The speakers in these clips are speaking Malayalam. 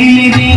ಕಲಿಲಿದೆ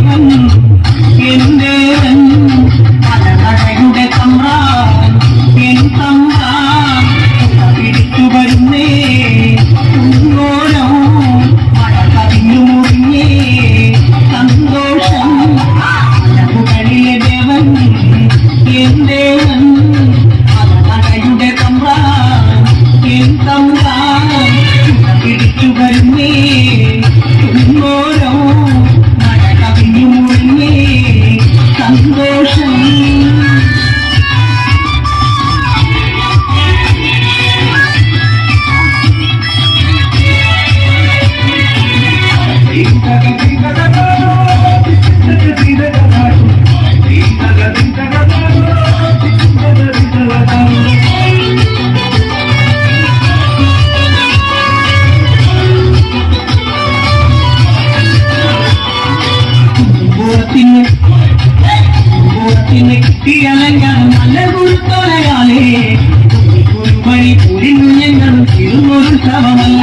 പൂരത്തിന് കിട്ടിയലങ്കാൻ നല്ല കുറുത്തോലയാലേ കുറുമണി പൂരിന്നു ഞങ്ങൾ തിരുന്നൊരു ശവമല്ലേ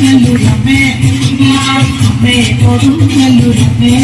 കൊടുങ്ങല്ലൂരമ്മേ കൊടുങ്ങല്ലൂരമ്മേ